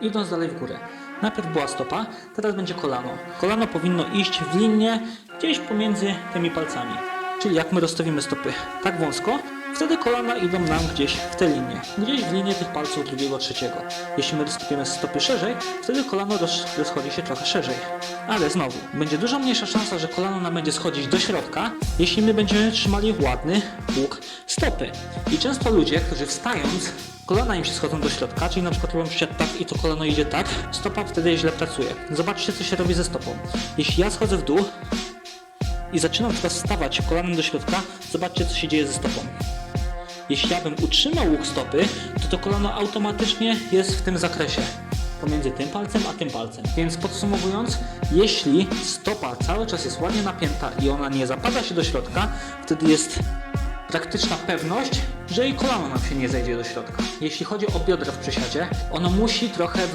Idąc dalej w górę. Najpierw była stopa, teraz będzie kolano. Kolano powinno iść w linię gdzieś pomiędzy tymi palcami. Czyli jak my rozstawimy stopy tak wąsko, wtedy kolana idą nam gdzieś w tę linię. Gdzieś w linię tych palców drugiego, trzeciego. Jeśli my rozstawiamy stopy szerzej, wtedy kolano roz, rozchodzi się trochę szerzej. Ale znowu, będzie dużo mniejsza szansa, że kolano nam będzie schodzić do środka, jeśli my będziemy trzymali ładny łuk stopy. I często ludzie, którzy wstając kolana im się schodzą do środka, czyli na przykład robią przysiad tak i to kolano idzie tak, stopa wtedy źle pracuje. Zobaczcie, co się robi ze stopą. Jeśli ja schodzę w dół i zaczynam teraz stawać kolanem do środka, zobaczcie, co się dzieje ze stopą. Jeśli ja bym utrzymał łuk stopy, to to kolano automatycznie jest w tym zakresie. Pomiędzy tym palcem a tym palcem. Więc podsumowując, jeśli stopa cały czas jest ładnie napięta i ona nie zapada się do środka, wtedy jest praktyczna pewność, że i kolano nam się nie zejdzie do środka. Jeśli chodzi o biodra w przysiadzie, ono musi trochę